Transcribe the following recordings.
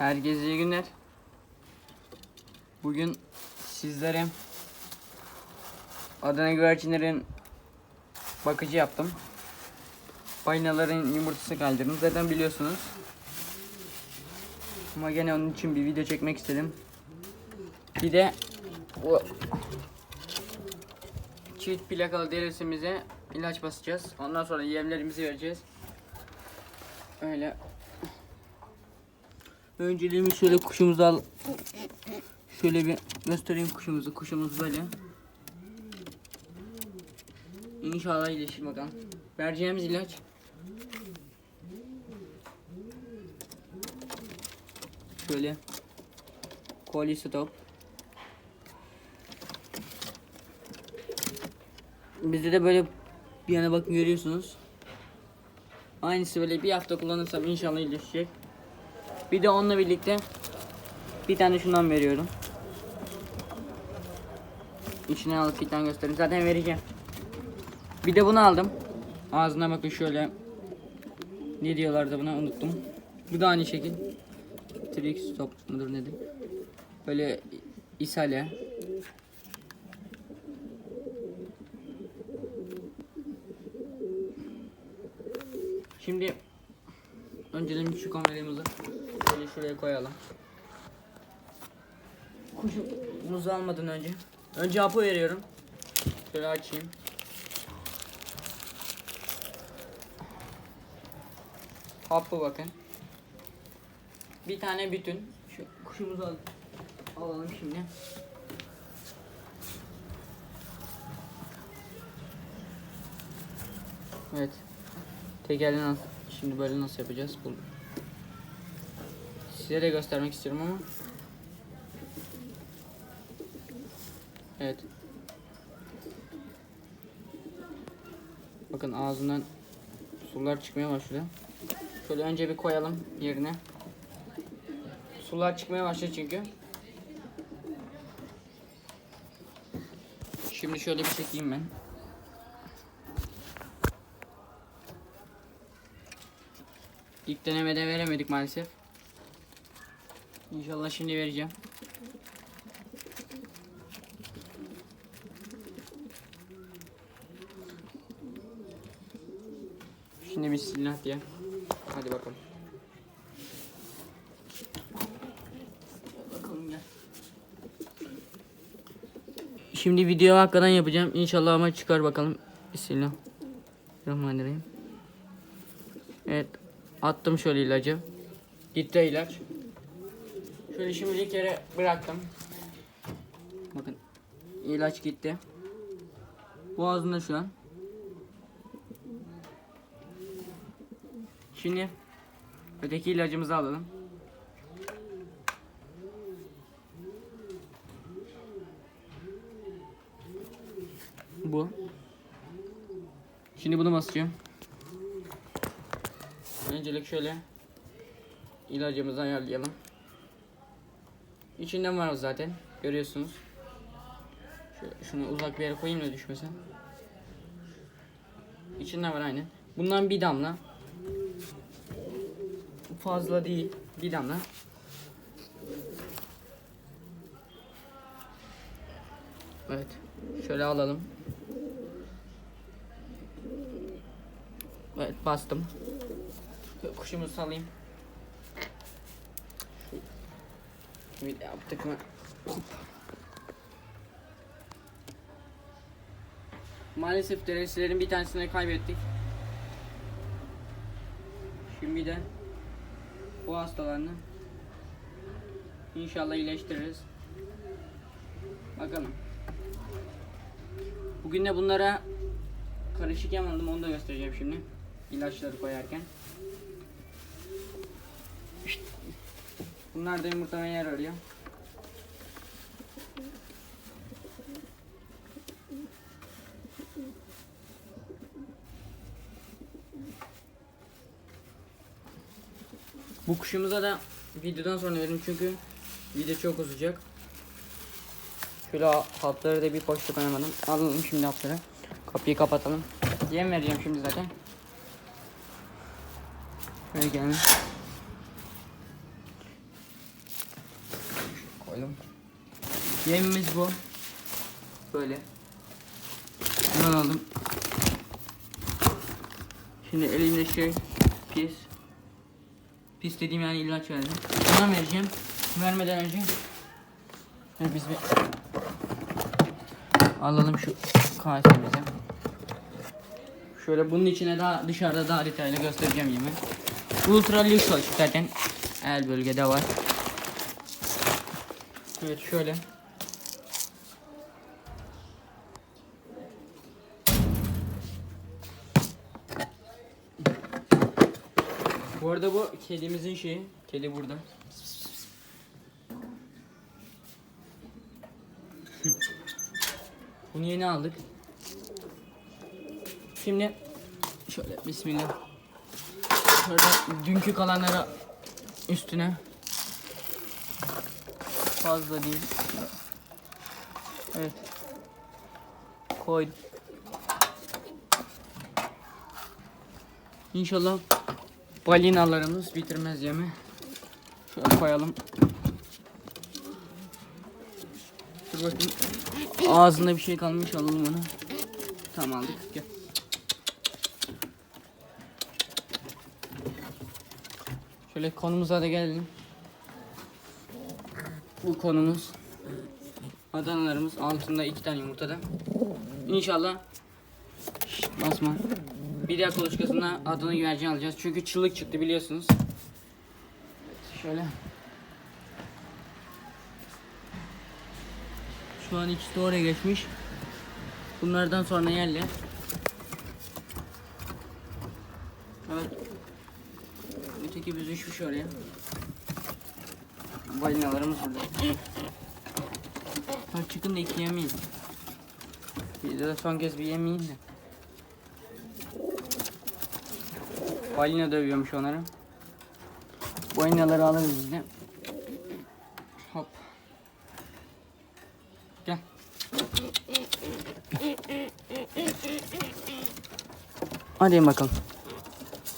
Herkese iyi günler. Bugün sizlere Adana güvercinlerin bakıcı yaptım. Balinaların yumurtası kaldırdım. Zaten biliyorsunuz. Ama gene onun için bir video çekmek istedim. Bir de o çift plakalı derisimize ilaç basacağız. Ondan sonra yemlerimizi vereceğiz. Öyle Önceliğimi şöyle kuşumuzu al. Şöyle bir göstereyim kuşumuzu. Kuşumuz böyle. İnşallah iyileşir bakalım. Vereceğimiz ilaç. Şöyle. Koli stop. Bizde de böyle bir yana bakın görüyorsunuz. Aynısı böyle bir hafta kullanırsam inşallah iyileşecek. Bir de onunla birlikte bir tane şundan veriyorum. İçine alıp bir tane göstereyim. Zaten vereceğim. Bir de bunu aldım. Ağzına bakın şöyle. Ne diyorlardı buna unuttum. Bu da aynı şekil. Trix top mudur nedir? Böyle ishale. Şimdi Öncelikle şu kameramızı şöyle şuraya koyalım. Kuşumuzu almadan önce. Önce hapı veriyorum. Şöyle açayım. Hapı bakın. Bir tane bütün. Şu kuşumuzu al alalım şimdi. Evet. Tekerleği nasıl? Şimdi böyle nasıl yapacağız? Bu. Size de göstermek istiyorum ama. Evet. Bakın ağzından sular çıkmaya başladı. Şöyle önce bir koyalım yerine. Sular çıkmaya başladı çünkü. Şimdi şöyle bir çekeyim ben. İlk denemede veremedik maalesef. İnşallah şimdi vereceğim. Şimdi bismillah diye. Hadi bakalım. Şimdi video hakikaten yapacağım. İnşallah ama çıkar bakalım. Bismillah. Bismillahirrahmanirrahim. Evet. Attım şöyle ilacı. Gitti ilaç. Şöyle şimdi bir kere bıraktım. Bakın. ilaç gitti. Boğazında şu an. Şimdi öteki ilacımızı alalım. Bu. Şimdi bunu basacağım. Öncelik şöyle ilacımızı ayarlayalım. İçinden var zaten. Görüyorsunuz. Şöyle şunu uzak bir yere koyayım da düşmesin. İçinden var aynen. Bundan bir damla. Fazla değil. Bir damla. Evet. Şöyle alalım. Evet bastım. Kuşumuzu salayım. Bir yaptık mı? Maalesef deresilerin bir tanesini kaybettik. Şimdi de bu hastalarını inşallah iyileştiririz. Bakalım. Bugün de bunlara karışık yem aldım onu da göstereceğim şimdi. İlaçları koyarken. Bunlar da yumurtlamaya yer arıyor. Bu kuşumuza da videodan sonra verin çünkü video çok uzayacak. Şöyle hapları da bir poşete koyamadım. Alalım şimdi hapları. Kapıyı kapatalım. Yem vereceğim şimdi zaten. Şöyle gelin. Koyalım. Yemimiz bu. Böyle. Bundan aldım. Şimdi elimde şey pis. Pis dediğim yani ilaç verdim. Bundan vereceğim. Vermeden önce Şöyle biz bir alalım şu kasemizi. Şöyle bunun içine daha dışarıda daha detaylı göstereceğim yemi. Ultra lüks zaten el bölgede var. Evet şöyle. Bu arada bu kedimizin şeyi. Kedi burada. Bunu yeni aldık. Şimdi şöyle bismillah. Şöyle dünkü kalanları üstüne fazla değil. Evet. Koydum. İnşallah balinalarımız bitirmez yemi. Şöyle koyalım. Dur bakayım. Ağzında bir şey kalmış alalım onu. Tamam aldık. Gel. Şöyle konumuza da gelelim. Bu konumuz Adanalarımız altında iki tane yumurtada. İnşallah Şşt, basma. Bir diğer kuluçkasında Adana güvercin alacağız. Çünkü çığlık çıktı biliyorsunuz. Şöyle. Şu an ikisi de oraya geçmiş. Bunlardan sonra yerli. Evet. Öteki büzüşmüş oraya. Balinalarımız burada. Ha çıkın da iki yemeyin. Bir de son kez bir yemeyin de. Balina dövüyormuş onları. Balinaları alırız biz de. Hop. Gel. Hadi bakalım.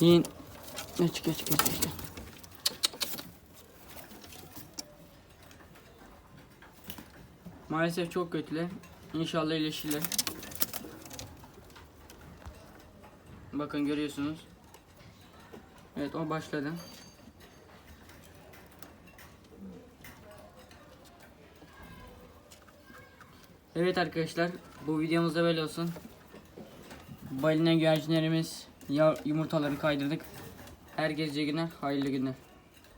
Yiyin. Geç geç geç geç. Maalesef çok kötüler. İnşallah iyileşirler. Bakın görüyorsunuz. Evet o başladı. Evet arkadaşlar bu videomuz da böyle olsun. Balina güvercinlerimiz ya- yumurtaları kaydırdık. Herkese günler, hayırlı günler.